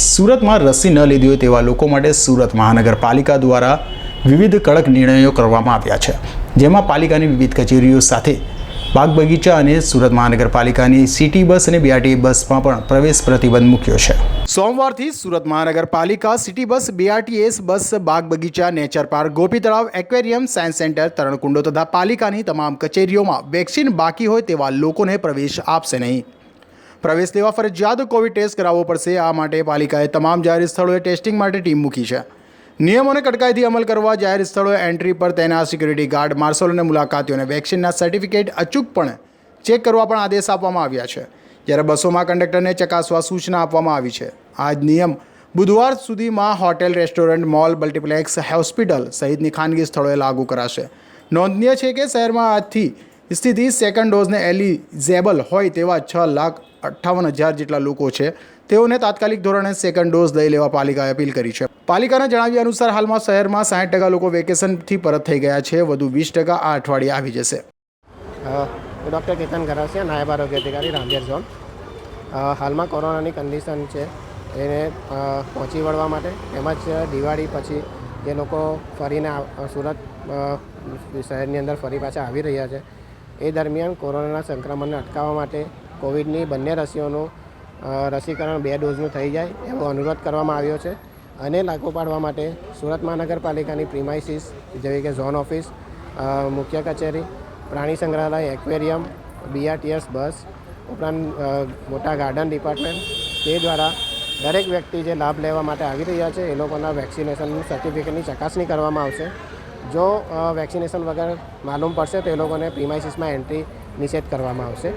સુરતમાં રસી ન લીધી હોય તેવા લોકો માટે સુરત મહાનગરપાલિકા દ્વારા વિવિધ કડક નિર્ણયો કરવામાં આવ્યા છે. જેમાં પાલિકાની વિવિધ કચેરીઓ સાથે બાગ બગીચા અને સુરત મહાનગરપાલિકાની સિટી બસ અને બીઆરટી બસમાં પણ પ્રવેશ પ્રતિબંધ મૂક્યો છે. સોમવારથી સુરત મહાનગરપાલિકા સિટી બસ બીઆરટીએસ બસ બાગ બગીચા નેચર પાર્ક ગોપી તળાવ એક્વેરિયમ સાયન્સ સેન્ટર, તરણકુંડો તથા પાલિકાની તમામ કચેરીઓમાં વેક્સિન બાકી હોય તેવા લોકોને પ્રવેશ આપશે નહીં. પ્રવેશ લેવા ફરજિયાત કોવિડ ટેસ્ટ કરાવવો પડશે. આ માટે પાલિકાએ તમામ જાહેર સ્થળોએ ટેસ્ટિંગ માટે ટીમ મૂકી છે. નિયમોને કડકાઈથી અમલ કરવા જાહેર સ્થળોએ એન્ટ્રી પર તેના સિક્યુરિટી ગાર્ડ માર્શલ અને મુલાકાતીઓને વેક્સિનના સર્ટિફિકેટ અચૂકપણે ચેક કરવા પણ આદેશ આપવામાં આવ્યા છે. જ્યારે બસોમાં કંડક્ટરને ચકાસવા સૂચના આપવામાં આવી છે. આ જ નિયમ બુધવાર સુધીમાં hotel, restaurant, mall, multiplex, hospital સહિતની ખાનગી સ્થળોએ લાગુ કરાશે. નોંધનીય છે કે શહેરમાં આજથી સ્થિતિ સેકન્ડ ડોઝને એલિઝેબલ હોય તેવા છ લાખ અઠ્ઠાવન હજાર જેટલા લોકો છે. તેઓને તાત્કાલિક ધોરણે સેકન્ડ ડોઝ લઈ લેવા પાલિકાએ અપીલ કરી છે. પાલિકાના જણાવ્યા અનુસાર હાલમાં શહેરમાં સાઠ ટકા લોકો વેકેશનથી પરત થઈ ગયા છે. વધુ વીસ ટકા આ અઠવાડિયે આવી જશે. ડૉક્ટર કેતન ગરાસિયા નાયબ આરોગ્ય અધિકારી, રાંદેર ઝોન. હાલમાં કોરોનાની કન્ડિશન છે, એને પહોંચી વળવા માટે તેમજ દિવાળી પછી જે લોકો ફરીને સુરત શહેરની અંદર ફરી પાછા આવી રહ્યા છે, એ દરમિયાન કોરોનાના સંક્રમણને અટકાવવા માટે કોવિડની બંને રસીઓનું રસીકરણ બે ડોઝનું થઈ જાય એવો અનુરોધ કરવામાં આવ્યો છે. અને લાગુ પાડવા માટે સુરત મહાનગરપાલિકાની પ્રિમાઇસીસ, જેવી કે ઝોન ઓફિસ મુખ્ય કચેરી, પ્રાણી સંગ્રહાલય, એક્વેરિયમ, બીઆરટીએસ બસ, ઉપરાંત મોટા ગાર્ડન ડિપાર્ટમેન્ટ, તે દ્વારા દરેક વ્યક્તિ જે લાભ લેવા માટે આવી રહ્યા છે, એ લોકોના વેક્સિનેશનનું સર્ટિફિકેટની ચકાસણી કરવામાં આવશે. જો વેક્સિનેશન વગર માલુમ પડશે, તો એ લોકોને પ્રિમાઇસીસમાં એન્ટ્રી નિષેધ કરવામાં આવશે.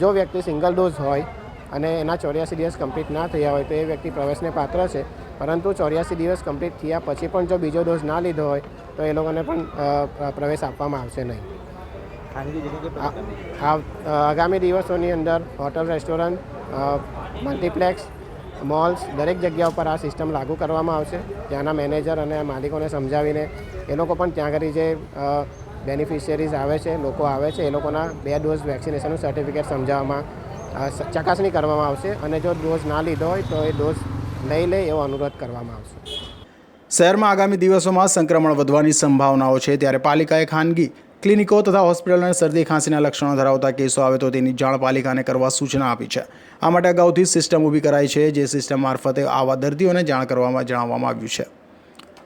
જો વ્યક્તિ સિંગલ ડોઝ હોય અને એના ચોર્યાસી દિવસ કમ્પ્લીટ ના થયા હોય તો એ વ્યક્તિ પ્રવેશને પાત્ર છે. પરંતુ ચોર્યાસી દિવસ કમ્પ્લીટ થયા પછી પણ જો બીજો ડોઝ ના લીધો હોય તો એ લોકોને પણ પ્રવેશ આપવામાં આવશે નહીં. આગામી દિવસોની અંદર હોટલ રેસ્ટોરન્ટ મલ્ટીપ્લેક્સ મોલ્સ દરેક જગ્યા ઉપર આ સિસ્ટમ લાગુ કરવામાં આવશે. ત્યાંના મેનેજર અને માલિકોને સમજાવીને એ લોકો પણ ત્યાં આગળ જે બેનિફિશિયરીઝ આવે છે, લોકો આવે છે, એ લોકોના બે ડોઝ વેક્સિનેશનનું સર્ટિફિકેટ સમજાવવામાં ચકાસણી કરવામાં આવશે અને જો ડોઝ ના લીધો હોય તો એ ડોઝ લઈ લે એવો અનુરોધ કરવામાં આવશે. શહેરમાં આગામી દિવસોમાં સંક્રમણ વધવાની સંભાવનાઓ છે ત્યારે પાલિકાએ ખાનગી ક્લિનિકો તથા હોસ્પિટલને શરદી ખાંસીના લક્ષણો ધરાવતા કેસો આવે તો તેની જાણ પાલિકાને કરવા સૂચના આપી છે. આ માટે અગાઉથી સિસ્ટમ ઊભી કરાઈ છે, જે સિસ્ટમ મારફતે આવા દર્દીઓને જાણ કરવામાં જણાવવામાં આવ્યું છે.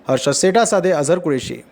હર્ષદ સેટા સાથે અઝર કુરેશી.